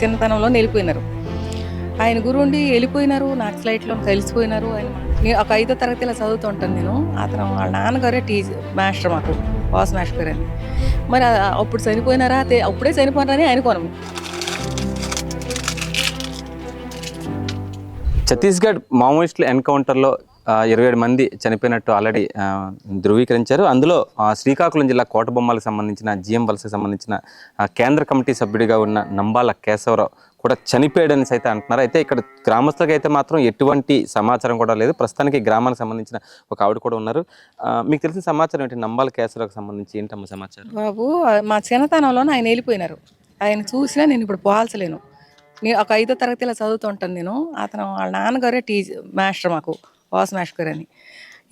చిన్నతనంలో వెళ్ళిపోయినారు ఆయన గురుండి వెళ్ళిపోయినారు నాకు ఫ్లైట్లో కలిసిపోయినారు. ఆయన నేను ఒక ఐదో తరగతిలో చదువుతుంటాను నేను. అతను వాళ్ళ నాన్నగారే టీచర్ మాస్టర్ మాకు బాస్ మాస్టర్. గారు అని మరి అప్పుడు చనిపోయినారా? అప్పుడే చనిపోయినారని అనుకోను ఛత్తీస్గఢ్ మావోయిస్టుల ఎన్కౌంటర్లో ఇరవై ఏడు మంది చనిపోయినట్టు ఆల్రెడీ ధృవీకరించారు. అందులో శ్రీకాకుళం జిల్లా కోటబొమ్మలకు సంబంధించిన జిఎం వలసకు సంబంధించిన కేంద్ర కమిటీ సభ్యుడిగా ఉన్న నంబాల కేశవరావు కూడా చనిపోయాడని సైతం అంటున్నారు. అయితే ఇక్కడ గ్రామస్తులకు అయితే మాత్రం ఎటువంటి సమాచారం కూడా లేదు. ప్రస్తుతానికి గ్రామానికి సంబంధించిన ఒక ఆవిడ కూడా ఉన్నారు. మీకు తెలిసిన సమాచారం ఏంటి? నంబాల కేశవరావుకి సంబంధించి ఏంటమ్మ సమాచారం? బాబు మా చిన్నతనంలోనే ఆయన వెళ్ళిపోయినారు ఆయన చూసినా నేను ఇప్పుడు పోవాల్సలేను. నేను ఒక ఐదో తరగతిలో చదువుతూ ఉంటాను నేను. అతను వాళ్ళ నాన్నగారే టీచర్ మాస్టర్ మాకు. వాసనాష్కర్ అని.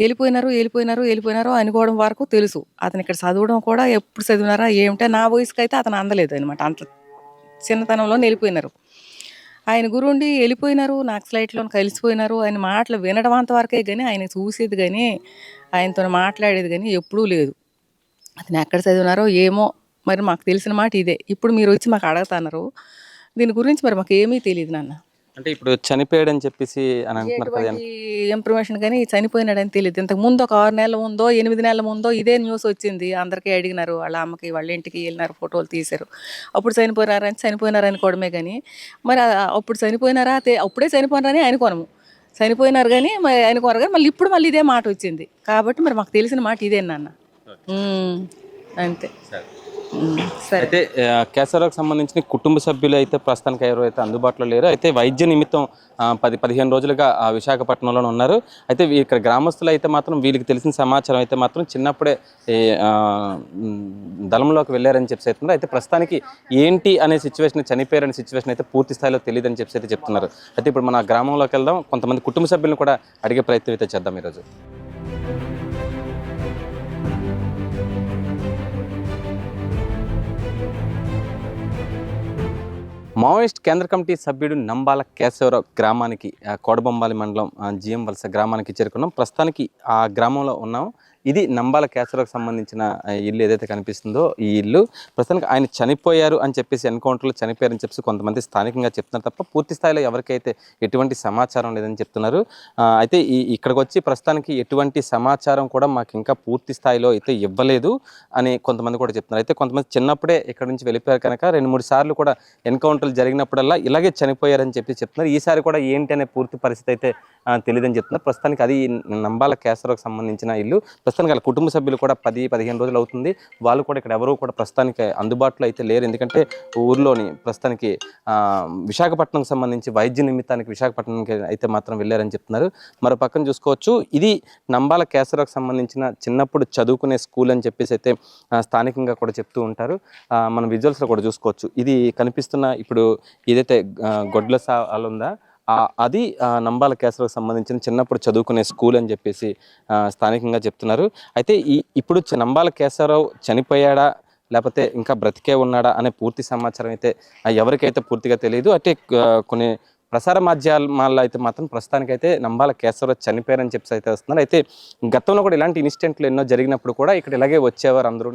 వెళ్ళిపోయినారు వెళ్ళిపోయినారు వెళ్ళిపోయినారు అనుకోవడం వరకు తెలుసు. అతను ఇక్కడ చదవడం కూడా ఎప్పుడు చదివినారా ఏమిటో నా వయసుకి అయితే అతను అందలేదు అనమాట అంత చిన్నతనంలో వెళ్ళిపోయినారు. ఆయన గురుండి వెళ్ళిపోయినారు నాకు స్లైట్లో కలిసిపోయినారు. ఆయన మాటలు వినడం అంతవరకే కానీ ఆయన చూసేది కానీ ఆయనతో మాట్లాడేది కానీ ఎప్పుడూ లేదు. అతను ఎక్కడ చదివినారో ఏమో మరి మాకు తెలిసిన మాట ఇదే. ఇప్పుడు మీరు వచ్చి మాకు అడుగుతున్నారు దీని గురించి మరి మాకు ఏమీ తెలియదు నాన్న. అంటే ఇప్పుడు చనిపోయాడని చెప్పేసి అని అంటున్నారు కదా ఇన్ఫర్మేషన్ కానీ చనిపోయినాడని తెలియదు. ఇంతకు ముందు ఒక ఆరు నెలల ముందో ఎనిమిది నెలల ముందో ఇదే న్యూస్ వచ్చింది. అందరికీ అడిగినారు. వాళ్ళ అమ్మకి వాళ్ళ ఇంటికి వెళ్ళినారు ఫోటోలు తీశారు. అప్పుడు చనిపోయినారని చనిపోయినారు అనుకోవడమే కానీ మరి అప్పుడు చనిపోయినారా అప్పుడే చనిపోయినారని అనుకోనము చనిపోయినారు కానీ మరి అనుకోరు కానీ మళ్ళీ ఇప్పుడు మళ్ళీ ఇదే మాట వచ్చింది. కాబట్టి మరి మాకు తెలిసిన మాట ఇదే నాన్న అంతే. అయితే కేసరాకు సంబంధించిన కుటుంబ సభ్యులు అయితే ప్రస్తుతానికి ఎవరు అయితే అందుబాటులో లేరు అయితే వైద్య నిమిత్తం పది పదిహేను రోజులుగా విశాఖపట్నంలోనే విశాఖపట్నంలో ఉన్నారు. అయితే వీ- ఇక్కడ గ్రామస్తులు అయితే మాత్రం వీళ్ళకి తెలిసిన సమాచారం అయితే మాత్రం చిన్నప్పుడే ఈ, దళంలోకి వెళ్ళారని చెప్పి చెప్తున్నారు అయితే ప్రస్తుతానికి ఏంటి అనే సిచ్యువేషన్ చనిపోయారనే సిచ్యువేషన్ అయితే పూర్తి స్థాయిలో తెలియదని చెప్పి అయితే చెప్తున్నారు. అయితే ఇప్పుడు మన గ్రామంలోకి వెళ్దాం. కొంతమంది కుటుంబ సభ్యులను కూడా అడిగే ప్రయత్నం అయితే చేద్దాం ఈరోజు. మావోయిస్ట్ కేంద్ర కమిటీ సభ్యుడు నంబాల కేశవరావు గ్రామానికి కోడబొంబాలి మండలం జిఎం వలస గ్రామానికి చేరుకున్నాం. ప్రస్తుతానికి ఆ గ్రామంలో ఉన్నాం. ఇది నంబాల కేశవరావుకి సంబంధించిన ఇల్లు ఏదైతే కనిపిస్తుందో ఈ ఇల్లు ప్రస్తుతానికి ఆయన చనిపోయారు అని చెప్పేసి ఎన్కౌంటర్లో చనిపోయారని చెప్పేసి కొంతమంది స్థానికంగా చెప్తున్నారు తప్ప పూర్తి స్థాయిలో ఎవరికైతే ఎటువంటి సమాచారం లేదని చెప్తున్నారు. అయితే ఈ ఇక్కడికి వచ్చి ప్రస్తుతానికి ఎటువంటి సమాచారం కూడా మాకు ఇంకా పూర్తి స్థాయిలో అయితే ఇవ్వలేదు అని కొంతమంది కూడా చెప్తున్నారు. అయితే కొంతమంది చిన్నప్పుడే ఇక్కడ నుంచి వెళ్ళిపోయారు కనుక రెండు మూడు సార్లు కూడా ఎన్కౌంటర్లు జరిగినప్పుడల్లా ఇలాగే చనిపోయారని చెప్పి చెప్తున్నారు. ఈసారి కూడా ఏంటి అనే పూర్తి పరిస్థితి అయితే తెలియదని చెప్తున్నారు ప్రస్తుతానికి అది నంబాల కేసరకు సంబంధించిన ఇల్లు. ప్రస్తుతానికి వాళ్ళ కుటుంబ సభ్యులు కూడా పది పదిహేను రోజులు అవుతుంది. వాళ్ళు కూడా ఇక్కడ ఎవరు కూడా ప్రస్తుతానికి అందుబాటులో అయితే లేరు. ఎందుకంటే ఊర్లోని ప్రస్తుతానికి విశాఖపట్నంకి సంబంధించి వైద్య నిమిత్తానికి విశాఖపట్నంకి అయితే మాత్రం వెళ్ళారని చెప్తున్నారు. మరో పక్కన చూసుకోవచ్చు. ఇది నంబాల కేసరకు సంబంధించిన చిన్నప్పుడు చదువుకునే స్కూల్ అని చెప్పేసి అయితే స్థానికంగా కూడా చెప్తూ ఉంటారు. మనం విజువల్స్లో కూడా చూసుకోవచ్చు. ఇది కనిపిస్తున్న ఇప్పుడు ఏదైతే గొడ్ల సాల్ ఉందా అది ఆ, నంబాల కేసరావుకి సంబంధించిన చిన్నప్పుడు చదువుకునే స్కూల్ అని చెప్పేసి స్థానికంగా చెప్తున్నారు. అయితే ఈ ఇప్పుడు నంబాల కేశవరావు చనిపోయాడా? లేకపోతే ఇంకా బ్రతికే ఉన్నాడా? అనే పూర్తి సమాచారం అయితే ఎవరికైతే పూర్తిగా తెలియదు అంటే కొన్ని ప్రసార మాధ్యమాల్లో అయితే మాత్రం ప్రస్తుతానికైతే నంబాల కేశవరావు చనిపోయారని చెప్పి అయితే వస్తున్నారు. అయితే గతంలో కూడా ఇలాంటి ఇన్సిడెంట్లు ఎన్నో జరిగినప్పుడు కూడా ఇక్కడ ఇలాగే వచ్చేవారు అందరూ